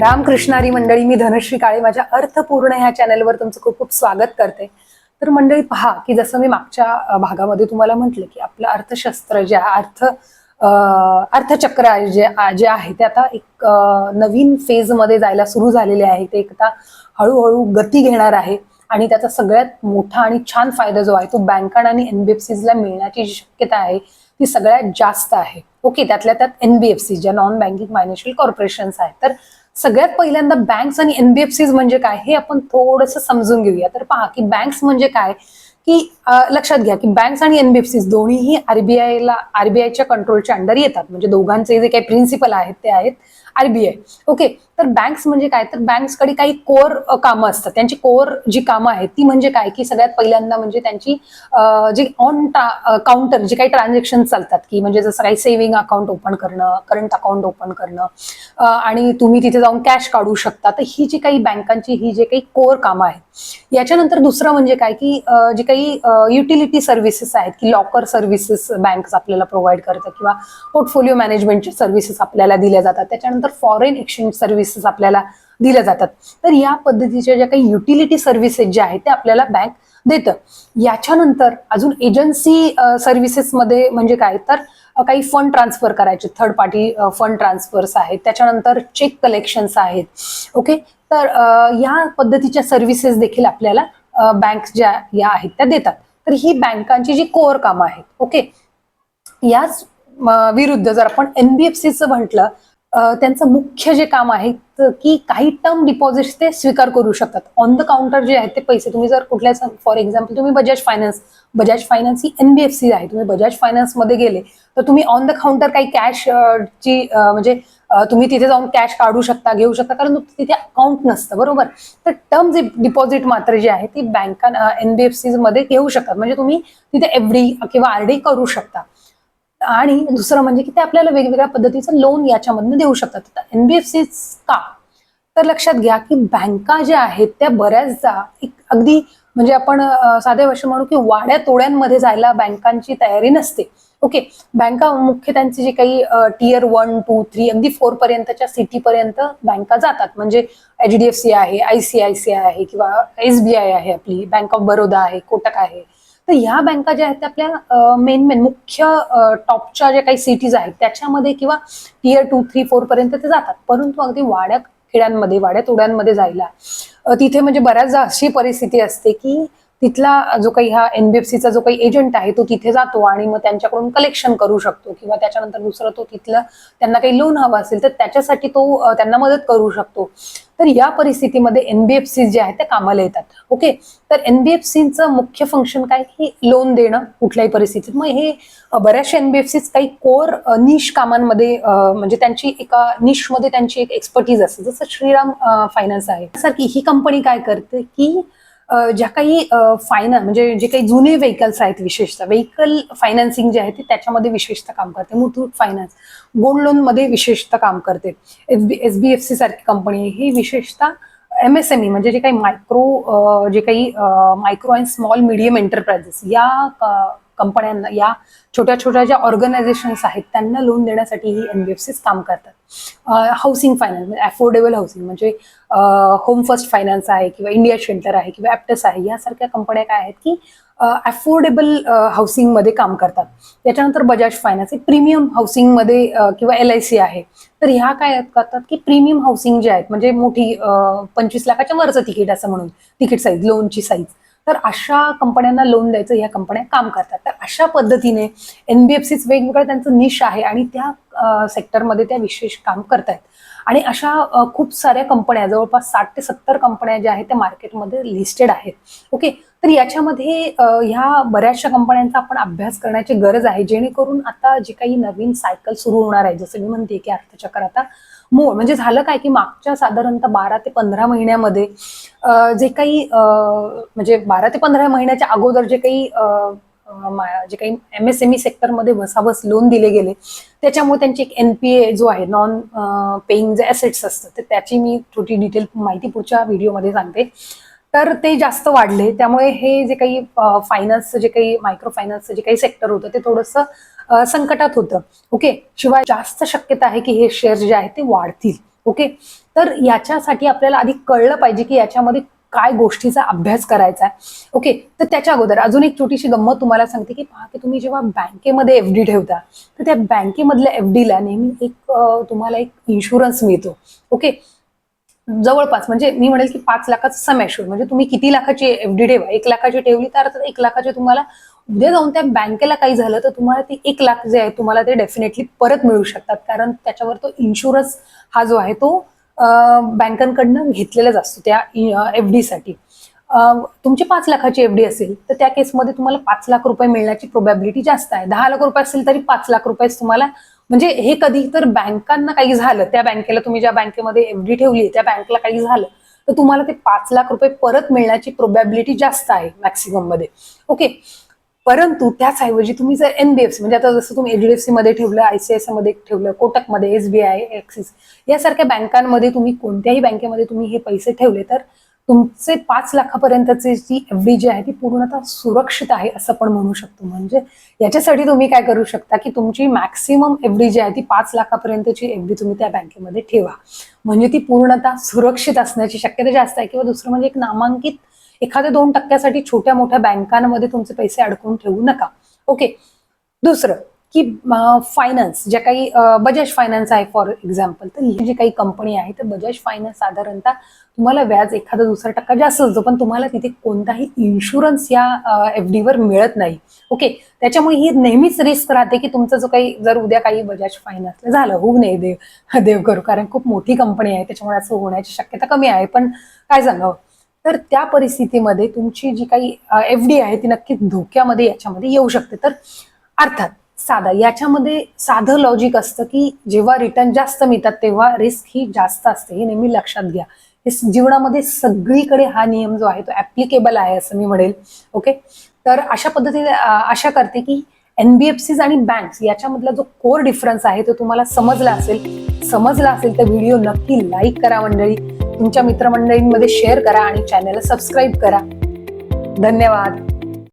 रामकृष्णारी मंडळी मी धनश्री काळे. माझ्या अर्थपूर्ण ह्या चॅनलवर तुमचं खूप खूप स्वागत करते. तर मंडळी पहा की जसं मी मागच्या भागामध्ये तुम्हाला म्हटलं की आपलं अर्थशास्त्र जे अर्थ अर्थचक्र जे जे आहे ते आता एक नवीन नवीन फेजमध्ये जायला सुरू झालेले आहे. ते एक आता हळूहळू गती घेणार आहे आणि त्याचा सगळ्यात मोठा आणि छान फायदा जो आहे तो बँकांना आणि एनबीएफसीजला मिळण्याची जी शक्यता आहे ती सगळ्यात जास्त आहे. ओके त्यातल्या त्यात एनबीएफसी ज्या नॉन बँकिंग फायनान्शियल कॉर्पोरेशन्स आहेत. तर सगळ्यात पहिल्यांदा बँक्स आणि एनबीएफसीज म्हणजे काय हे आपण थोडंसं समजून घेऊया. तर पहा की बँक्स म्हणजे काय? की लक्षात घ्या की बँक्स आणि एनबीएफसीज दोन्हीही आरबीआयला आरबीआयच्या कंट्रोलच्या अंडर येतात. म्हणजे दोघांचे जे काही प्रिन्सिपल आहेत ते आहेत. आरबीआय. ओके तर बँक्स म्हणजे काय? तर बँक्सकडे काही कोर कामं असतात. त्यांची कोर जी कामं आहेत ती म्हणजे काय? की सगळ्यात पहिल्यांदा म्हणजे त्यांची जे जी ऑन काउंटर जे काही ट्रान्झॅक्शन चालतात की म्हणजे जसं काही सेव्हिंग अकाउंट ओपन करणं करंट अकाउंट ओपन करणं आणि तुम्ही तिथे जाऊन कॅश काढू शकता. तर ही जी काही बँकांची ही जे काही कोर कामं आहेत याच्यानंतर दुसरं म्हणजे काय? की जी जे काही युटिलिटी सर्व्हिसेस आहेत की लॉकर सर्व्हिसेस बँक आपल्याला प्रोव्हाइड करतात किंवा पोर्टफोलिओ मॅनेजमेंटचे सर्व्हिसेस आपल्याला दिल्या जातात. त्याच्यानंतर फॉरेन एक्सचेंज सर्व्हिसेस आपल्याला दिल्या जातात. तर या पद्धतीच्या ज्या काही युटिलिटी सर्व्हिसेस ज्या आहेत त्या आपल्याला बँक देतं. याच्यानंतर अजून एजन्सी सर्व्हिसेसमध्ये म्हणजे काय? तर काही फंड ट्रान्सफर करायचे. थर्ड पार्टी फंड ट्रान्सफर्स आहेत. त्याच्यानंतर चेक कलेक्शन्स आहेत. ओके तर या पद्धतीच्या सर्व्हिसेस देखील आपल्याला बँक ज्या या आहेत त्या देतात. तर ही बँकांची जी कोर कामं आहेत. ओके याच विरुद्ध जर आपण एनबीएफसीचं म्हटलं त्यांचं मुख्य जे काम आहे की काही टर्म डिपॉझिट्स ते स्वीकार करू शकतात. ऑन द काउंटर जे आहेत ते पैसे तुम्ही जर कुठल्या फॉर एक्झाम्पल तुम्ही बजाज फायनान्स बजाज फायनान्स ही एनबीएफसी आहे. तुम्ही बजाज फायनान्समध्ये गेले तर तुम्ही ऑन द काउंटर काही कॅश ची म्हणजे तुम्ही तिथे जाऊन कॅश काढू शकता घेऊ शकता कारण तिथे अकाउंट नसतं बरोबर? तर टर्म जे डिपॉझिट मात्र जी आहे ती बँका एनबीएफसी मध्ये घेऊ शकतात. म्हणजे तुम्ही तिथे एफडी किंवा आरडी करू शकता. आणि दुसरं म्हणजे की ते आपल्याला वेगवेगळ्या पद्धतीचं लोन याच्यामधनं देऊ शकतात. एनबीएफसी का? तर लक्षात घ्या की बँका ज्या आहेत त्या बऱ्याचदा एक अगदी म्हणजे आपण साध्या वर्ष म्हणू की वाड्या तोड्यांमध्ये जायला बँकांची तयारी नसते. ओके बँका मुख्य त्यांची जे काही टीयर वन टू थ्री अगदी फोर पर्यंतच्या सिटी पर्यंत बँका जातात. म्हणजे एच डी एफ सी आहे I C I C I आहे किंवा एस बी आय आहे आपली बँक ऑफ बरोदा आहे कोटक आहे. तर ह्या बँका ज्या आहेत त्या आपल्या मेन मेन मुख्य टॉपच्या ज्या काही सिटीज आहेत त्याच्यामध्ये किंवा टियर टू थ्री फोर पर्यंत ते जातात. परंतु अगदी वाड्या खेड्यांमध्ये वाड्या तोड्यांमध्ये जायला तिथे म्हणजे बऱ्याचदा अशी परिस्थिती असते की तिथला जो काही हा एनबीएफसीचा जो काही एजंट आहे तो तिथे जातो आणि मग त्यांच्याकडून कलेक्शन करू शकतो. किंवा त्याच्यानंतर दुसरं तो तिथलं त्यांना काही लोन हवं असेल तर त्याच्यासाठी तो त्यांना मदत करू शकतो. तर या परिस्थितीमध्ये एनबीएफसी जे आहेत ते कामाला येतात. ओके तर एनबीएफसीचं मुख्य फंक्शन काय? की लोन देणं कुठल्याही परिस्थितीत. मग हे बऱ्याचशा एनबीएफसीज काही कोर निश कामांमध्ये म्हणजे त्यांची एका निशमध्ये त्यांची एक एक्सपर्टीज असते. जसं श्रीराम फायनान्स आहे. सारखी ही कंपनी काय करते की ज्या काही फायनान्स म्हणजे जे काही जुने व्हेकल्स आहेत विशेषतः व्हेकल फायनान्सिंग जे आहे ते त्याच्यामध्ये विशेषतः काम करते. मुथूट फायनान्स गोल्ड लोनमध्ये विशेषतः काम करते. S B S B F C सारखी कंपनी ही विशेषतः एम एस एम ई म्हणजे जे काही मायक्रो जे काही micro and small medium enterprises या कंपन्यांना या छोट्या छोट्या ज्या ऑर्गनायझेशन्स आहेत त्यांना लोन देण्यासाठी ही एनबीएफसीज काम करतात. हाऊसिंग फायनान्स म्हणजे अफोर्डेबल हाऊसिंग म्हणजे होम फर्स्ट फायनान्स आहे किंवा इंडिया शेल्टर आहे किंवा ॲप्टस आहे यासारख्या कंपन्या काय आहेत की अफोर्डेबल हाऊसिंगमध्ये काम करतात. त्याच्यानंतर बजाज फायनान्स एक प्रीमियम हाऊसिंगमध्ये किंवा एल आय सी आहे. तर ह्या काय करतात की प्रीमियम हाऊसिंग जे आहेत म्हणजे मोठी पंचवीस लाखाच्या वरचं तिकीट असं म्हणून तिकीट साईज लोनची साईज तर अशा कंपन्यांना लोन द्यायचं ह्या कंपन्या काम करतात. तर अशा पद्धतीने एनबीएफसीच वेगवेगळं त्यांचं निश आहे आणि त्या सेक्टरमध्ये त्या विशेष काम करतायत. आणि अशा खूप साऱ्या कंपन्या जवळपास साठ ते सत्तर कंपन्या ज्या आहेत त्या मार्केटमध्ये लिस्टेड आहेत. ओके? तर याच्यामध्ये ह्या बऱ्याचशा कंपन्यांचा आपण अभ्यास करण्याची गरज आहे जेणेकरून आता जे काही नवीन सायकल सुरू होणार आहे जसं मी म्हणते की अर्थचक्र आता मूळ म्हणजे झालं काय की मागच्या साधारणतः बारा ते पंधरा महिन्यामध्ये जे काही म्हणजे बारा ते पंधरा महिन्याच्या अगोदर जे काही जे काही एम एस एम ई सेक्टरमध्ये भसाभस लोन दिले गेले त्याच्यामुळे त्यांची एक एनपीए जो आहे नॉन पेईंग जे ॲसेट्स असतात तर त्याची मी थोडी डिटेल माहिती पुढच्या व्हिडिओमध्ये सांगते. तर ते जास्त वाढले. त्यामुळे हे जे काही फायनान्सचं जे काही मायक्रो फायनान्सचं जे काही सेक्टर होतं ते थोडंसं संकटात होतं. ओके शिवाय जास्त शक्यता आहे की हे शेअर जे आहेत ते वाढतील. ओके तर याच्यासाठी आपल्याला आधी कळलं पाहिजे की याच्यामध्ये काय गोष्टीचा अभ्यास करायचा आहे. ओके तर त्याच्या अगोदर अजून एक छोटीशी गंमत तुम्हाला सांगते की पहा की तुम्ही जेव्हा बँकेमध्ये एफ डी ठेवता तर त्या बँकेमधल्या एफ डीला नेहमी एक तुम्हाला एक इन्शुरन्स मिळतो. ओके जवळपास म्हणजे मी म्हणेल की पाच लाखाचं सम ॲश्युअर म्हणजे तुम्ही किती लाखाची एफडी ठेवा. एक लाखाची ठेवली तर एक लाखाची तुम्हाला उद्या जाऊन त्या बँकेला काही झालं तर तुम्हाला ते एक लाख जे आहे तुम्हाला ते डेफिनेटली परत मिळू शकतात. कारण त्याच्यावर तो इन्शुरन्स हा जो आहे तो बँकांकडनं घेतलेलाच असतो त्या एफ डीसाठी तुमची पाच लाखाची एफ डी असेल तर त्या केसमध्ये तुम्हाला पाच लाख रुपये मिळण्याची प्रोबॅबिलिटी जास्त आहे. दहा लाख रुपये असेल तरी पाच लाख रुपयेच तुम्हाला म्हणजे हे कधी तर बँकांना काही झालं त्या बँकेला तुम्ही ज्या बँकेमध्ये एफडी ठेवली त्या बँकेला काही झालं तर तुम्हाला ते पाच लाख रुपये परत मिळण्याची प्रोबॅबिलिटी जास्त आहे मॅक्सिमममध्ये. ओके परंतु त्याच ऐवजी तुम्ही जर एनबीएफसी म्हणजे आता जसं तुम्ही एचडीएफसी मध्ये ठेवलं आयसीआयसी मध्ये ठेवलं कोटकमध्ये एसबीआय ऍक्सिस यासारख्या बँकांमध्ये तुम्ही कोणत्याही बँकेमध्ये तुम्ही हे पैसे ठेवले तर तुमचे पाच लाखापर्यंतची जी एफ डी जी आहे ती पूर्णतः सुरक्षित आहे असं पण म्हणू शकतो. म्हणजे याच्यासाठी तुम्ही काय करू शकता की तुमची मॅक्सिमम एफ डी जी आहे ती पाच लाखापर्यंतची एफ डी तुम्ही त्या बँकेमध्ये ठेवा. म्हणजे ती पूर्णतः सुरक्षित असण्याची शक्यता जास्त आहे. किंवा दुसरं म्हणजे एक नामांकित एखाद्या दोन टक्क्यासाठी छोट्या मोठ्या बँकांमध्ये तुमचे पैसे अडकून ठेवू नका. ओके. दुसरं की फायनान्स ज्या काही बजाज फायनान्स आहे फॉर एक्झाम्पल तर ही जी काही कंपनी आहे तर बजाज फायनान्स साधारणतः तुम्हाला व्याज एखादा दुसरा टक्का जास्त असतो पण तुम्हाला तिथे कोणताही इन्शुरन्स या एफ डीवर मिळत नाही. ओके त्याच्यामुळे ही नेहमीच रिस्क राहते की तुमचा जो काही जर उद्या काही बजाज फायनान्सला झालं होऊ नये देव देव करू कारण खूप मोठी कंपनी आहे त्याच्यामुळे असं होण्याची शक्यता कमी आहे. पण काय सांगावं? तर त्या परिस्थितीमध्ये तुमची जी काही एफ डी आहे ती नक्कीच धोक्यामध्ये याच्यामध्ये येऊ शकते. तर अर्थात साधा. याच्यामध्ये साधं लॉजिक असतं की जेव्हा रिटर्न जास्त मिळतात तेव्हा रिस्क ही जास्त असते. हे नेहमी लक्षात घ्या. हे जीवनामध्ये सगळीकडे हा नियम जो आहे तो ऍप्लिकेबल आहे असं मी म्हणेल. ओके तर अशा पद्धतीने आशा करते की एनबीएफसीज आणि बँक्स याच्यामधला जो कोर डिफरन्स आहे तो तुम्हाला समजला असेल. समजला असेल तर व्हिडिओ नक्की लाईक करा मंडळी. तुमच्या मित्रमंडळींमध्ये शेअर करा आणि चॅनलला सबस्क्राईब करा. धन्यवाद.